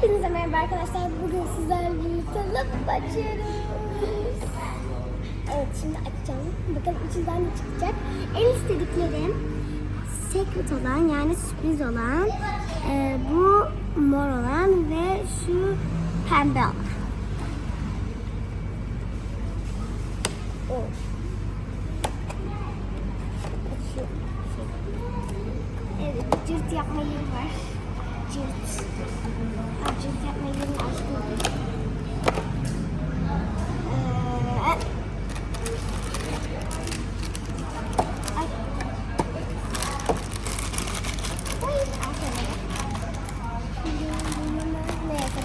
Hepinize merhaba arkadaşlar. Bugün sizlerle birlikte lavabo açıyoruz. Evet şimdi açacağım. Bakalım içinden ne çıkacak. En istediklerim secret olan yani sürpriz olan e, bu mor olan ve şu pembe olan. Oh. Evet, cırt yapma yeri var. Cırt.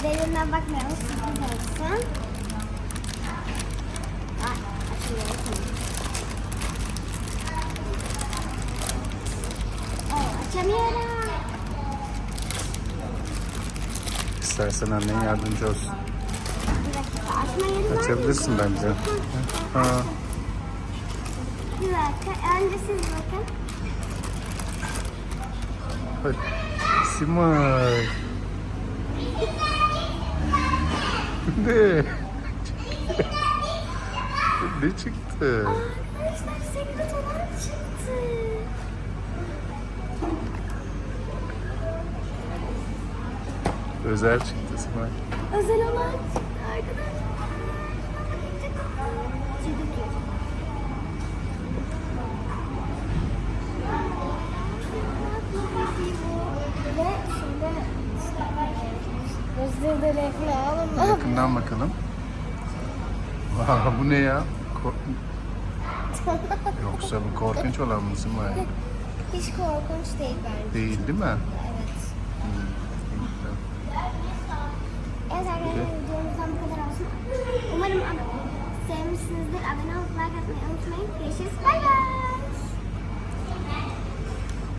Derinden bakmayalım. Sürpriz olsun. Ay, açılıyor. Tamam. Açamıyorum. İstersen annen yardımcı olsun. Bir dakika? Açabilirsin bence. Ha, Bir dakika, önce siz bakın. hadi. Simay. Ne? ne çıktı? Arkadaşlar secret olan çıktı. Özel çıktı Simay. Özel olan çıktı arkadaşlar. Yakından bakalım. Aa, bu ne ya? Kork- Yoksa bu korkunç olan mı Simay? Hiç korkunç değil bence. Değil değil mi? Evet. Hmm. Evet arkadaşlar videomuzdan bu kadar olsun. Umarım sevmişsinizdir. Abone olup like atmayı unutmayın.